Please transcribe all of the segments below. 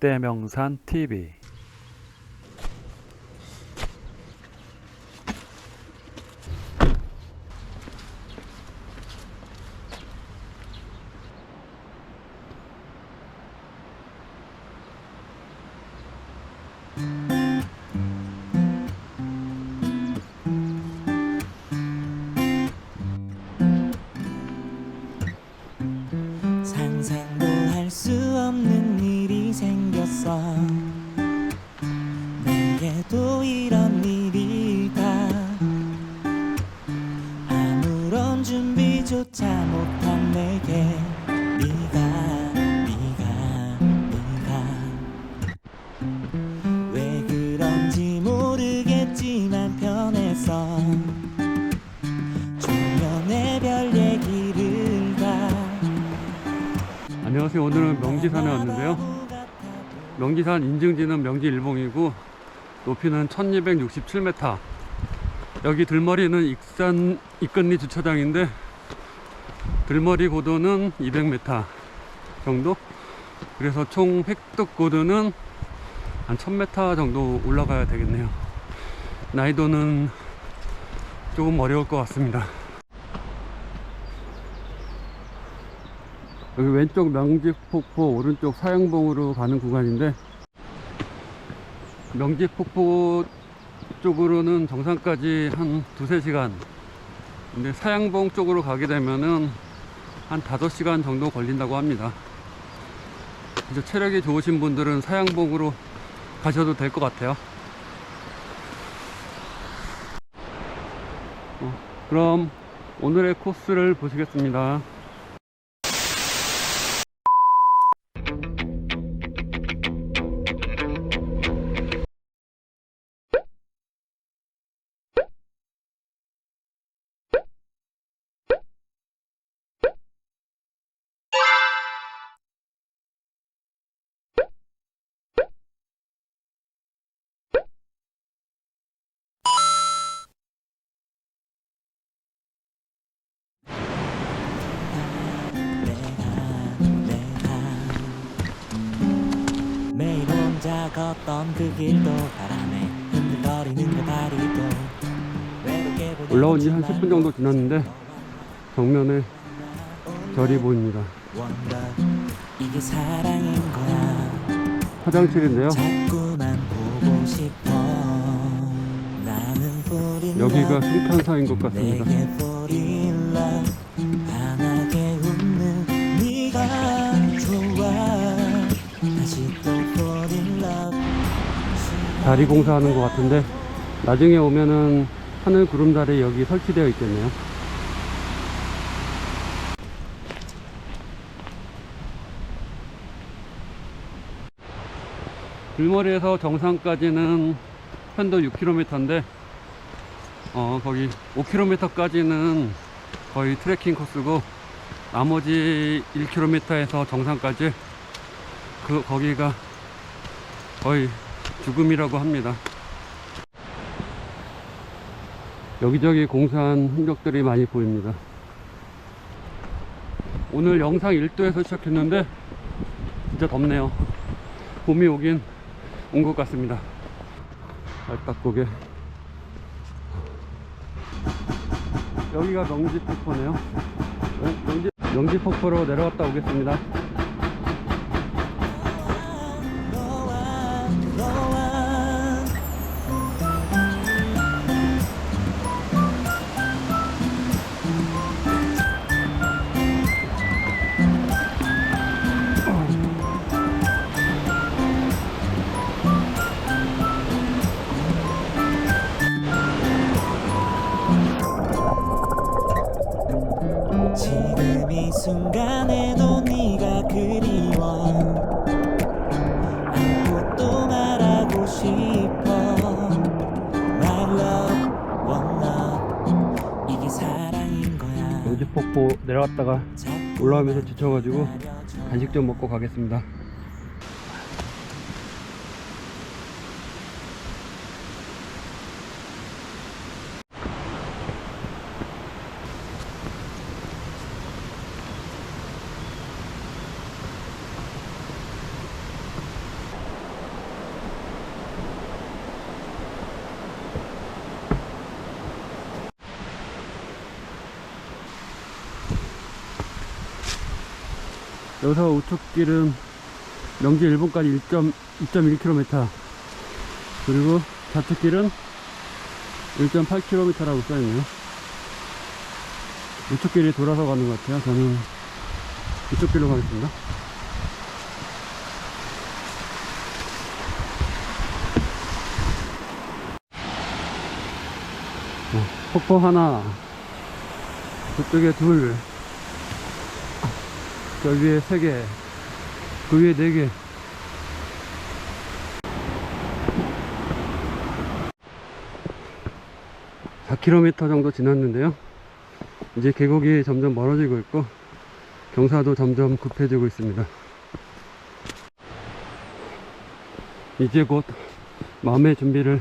백대명산 TV 준비조차 못한 내게 네가 네가 네가. 왜 그런지 모르겠지만 편해서 조면의 별 얘기를 다 안녕하세요. 오늘은 명지산에 왔는데요. 명지산 인증지는 명지일봉이고 높이는 1267m 여기 들머리는 익산 이끈리 주차장인데 들머리 고도는 200m 정도? 그래서 총 획득 고도는 한 1000m 정도 올라가야 되겠네요. 난이도는 조금 어려울 것 같습니다. 여기 왼쪽 명지폭포 오른쪽 사양봉으로 가는 구간인데 명지폭포 쪽으로는 정상까지 한 두세 시간. 근데 사양봉 쪽으로 가게 되면은 한 5시간 정도 걸린다고 합니다. 이제 체력이 좋으신 분들은 사양봉으로 가셔도 될 것 같아요. 어, 그럼 오늘의 코스를 보시겠습니다 혼자 걷던 그 길도 바람에 흔들거리는 그 다리도 올라온 지한 지난 10분 정도 지났는데 정면에 절이 보입니다. 화장실인데요. 여기가 승탄사인 것 같습니다. 다리 공사하는 것 같은데 나중에 오면은 하늘 구름다리 여기 설치되어 있겠네요. 길머리에서 정상까지는 편도 6km인데 어 거기 5km까지는 거의 트레킹 코스고 나머지 1km에서 정상까지 그 거기가 거의 죽음이라고 합니다. 여기저기 공사한 흔적들이 많이 보입니다. 오늘 영상 1도에서 시작했는데 진짜 덥네요. 봄이 오긴 온 것 같습니다. 알딱고개. 여기가 명지폭포네요. 네, 명지, 명지폭포로 내려갔다 오겠습니다. 자꾸 올라오면서 지쳐가지고. 간식 좀 먹고 가겠습니다. 여기서 우측길은 명지 일본까지 1.2.1km 그리고 좌측길은 1.8km라고 써있네요. 우측길이 돌아서 가는 것 같아요 저는. 이쪽 길로 가겠습니다. 어, 폭포 하나. 저쪽에 둘, 저 위에 세 개, 그 위에 네 개. (4km) 정도 지났는데요 이제 계곡이 점점 멀어지고 있고 경사도 점점 급해지고 있습니다 이제 곧 마음의 준비를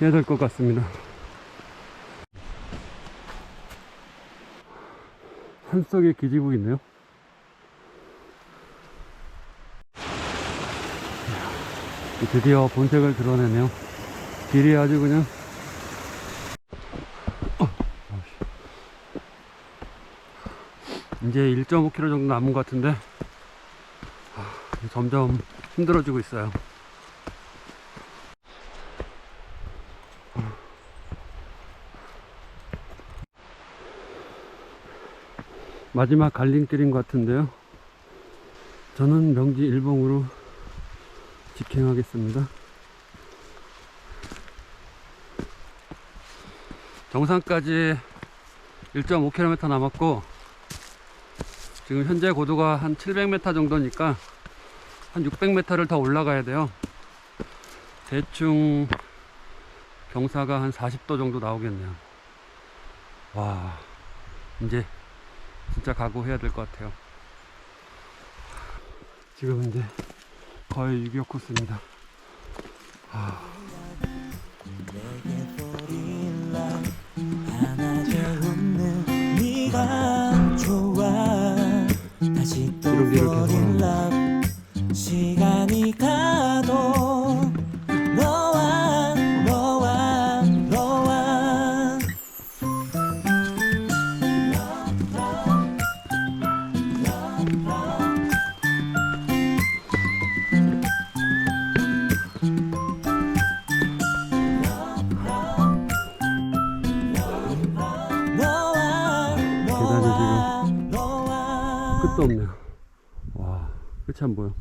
해야 될 것 같습니다 산속에 기지국 있네요. 드디어 본색을 드러내네요. 길이 아주 그냥. 이제 1.5km 정도 남은 것 같은데 아, 점점 힘들어지고 있어요. 마지막 갈림길인 것 같은데요. 저는 명지 일봉으로 직행하겠습니다. 정상까지 1.5km 남았고, 지금 현재 고도가 한 700m 정도니까 한 600m를 더 올라가야 돼요. 대충 경사가 한 40도 정도 나오겠네요. 와, 이제 진짜 각오해야 될 것 같아요. 지금 이제 거의 6.25 코스입니다. 이렇게 끝이 안 보여.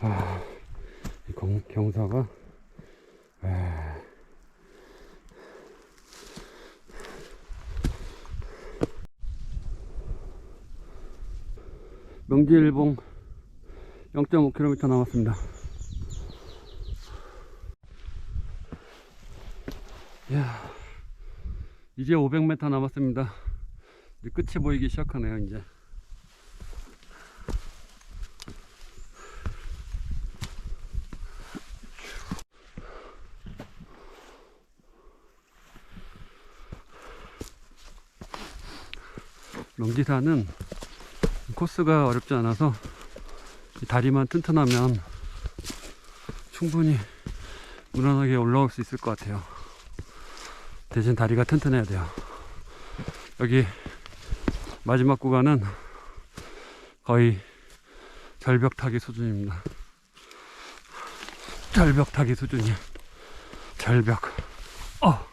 아, 이 경, 경사가, 에. 명지일봉 0.5km 남았습니다. 이야. 이제 500m 남았습니다. 이제 끝이 보이기 시작하네요, 이제. 명지산은 코스가 어렵지 않아서 이 다리만 튼튼하면 충분히 무난하게 올라올 수 있을 것 같아요. 대신 다리가 튼튼해야 돼요. 여기 마지막 구간은 거의 절벽 타기 수준입니다. 절벽 타기 수준이야. 절벽. 어.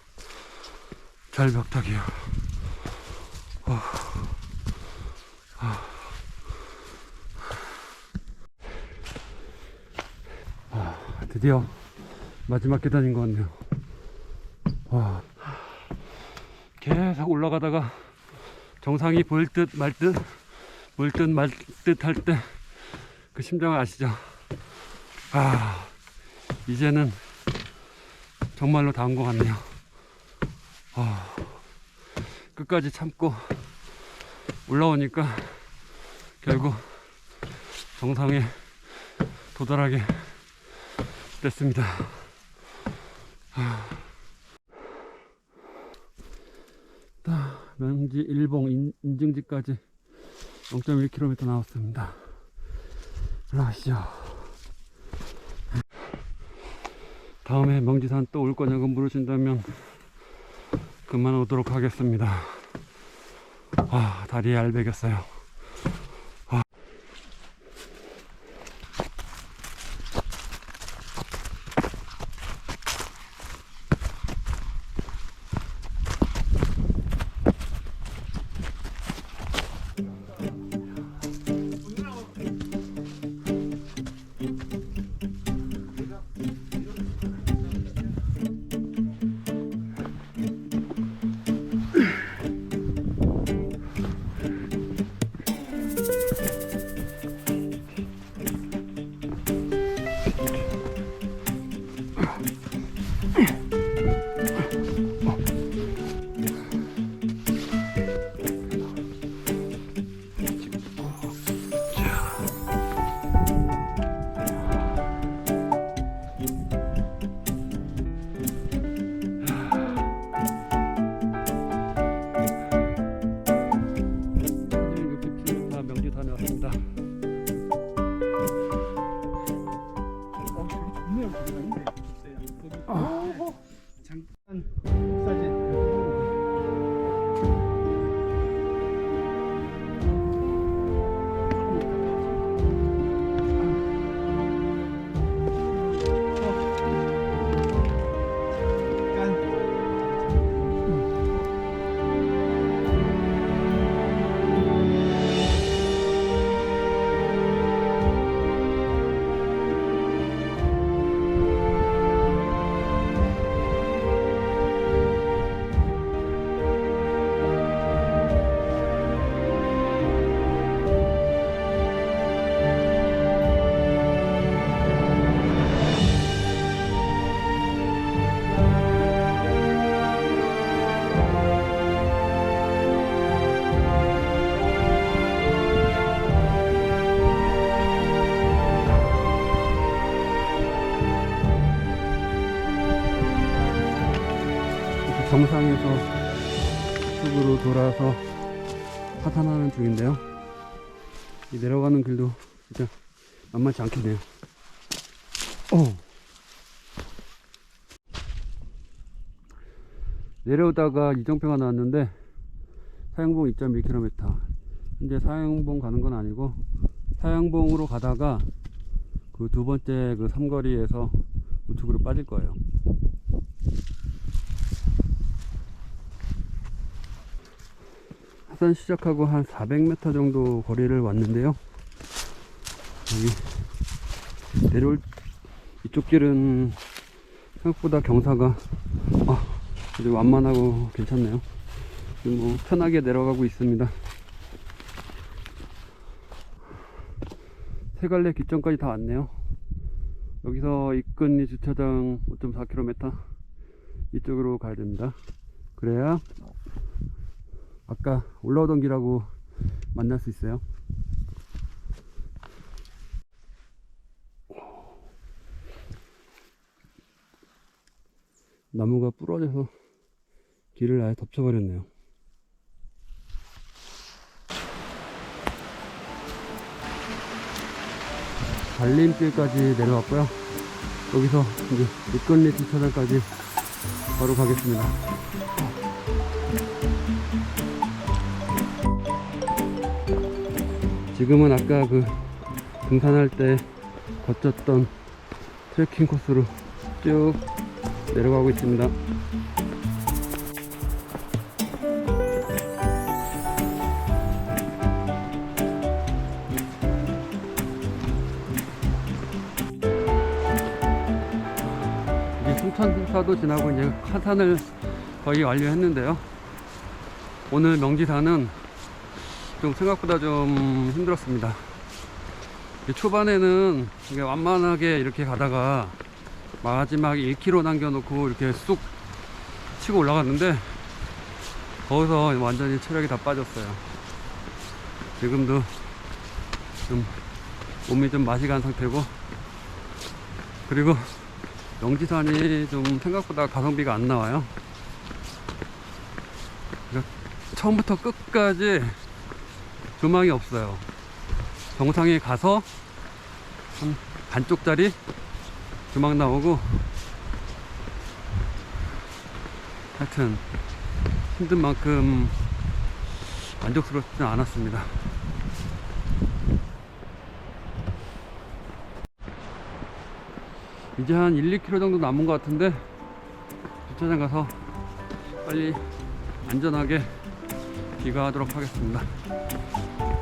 절벽 타기요. 어. 아, 드디어 마지막 계단인 것 같네요. 와. 계속 올라가다가 정상이 보일 듯 말 듯, 보일 듯 말 듯 할 때 그 심정 아시죠? 아, 이제는 정말로 다 온 것 같네요. 아, 끝까지 참고 올라오니까 결국 정상에 도달하게 됐습니다. 다 명지 일봉 인, 인증지까지 0.1km 나왔습니다. 올라가시죠. 다음에 명지산 또 올 거냐고 물으신다면 그만 오도록 하겠습니다. 아, 다리에 알배겼어요. 정상에서 북으로 돌아서 하산하는 중인데요. 이 내려가는 길도 진짜 만만치 않겠네요. 오. 내려오다가 이정표가 나왔는데 사양봉 2.1km. 현재 사양봉 가는 건 아니고 사양봉으로 가다가 그 두 번째 그 삼거리에서 우측으로 빠질 거예요. 하산 시작하고 한 400m 정도 거리를 왔는데요. 여기 내려올 이쪽 길은 생각보다 경사가 아, 아주 완만하고 괜찮네요. 뭐 편하게 내려가고 있습니다. 세 갈래 기점까지 다 왔네요. 여기서 이끈리 주차장 5.4km 이쪽으로 가야 됩니다. 그래야 아까 올라오던 길하고 만날 수 있어요. 나무가 부러져서 길을 아예 덮쳐버렸네요. 달림길까지 내려왔고요. 여기서 이제 육건리 주차장까지 바로 가겠습니다. 지금은 아까 그 등산할 때 거쳤던 트레킹 코스로 쭉 내려가고 있습니다. 이제 순천사도 지나고 이제 하산을 거의 완료했는데요. 오늘 명지산은 좀 생각보다 좀 힘들었습니다. 초반에는 완만하게 이렇게 가다가 마지막 1km 남겨놓고 이렇게 쑥 치고 올라갔는데 거기서 완전히 체력이 다 빠졌어요. 지금도 좀 몸이 좀 맛이 간 상태고 그리고 영지산이 좀 생각보다 가성비가 안 나와요. 그러니까 처음부터 끝까지 조망이 없어요. 정상에 가서 한 반쪽짜리 조망 나오고 하여튼 힘든 만큼 만족스럽지는 않았습니다. 이제 한 1, 2km 정도 남은 것 같은데 주차장 가서 빨리 안전하게 귀가하도록 하겠습니다.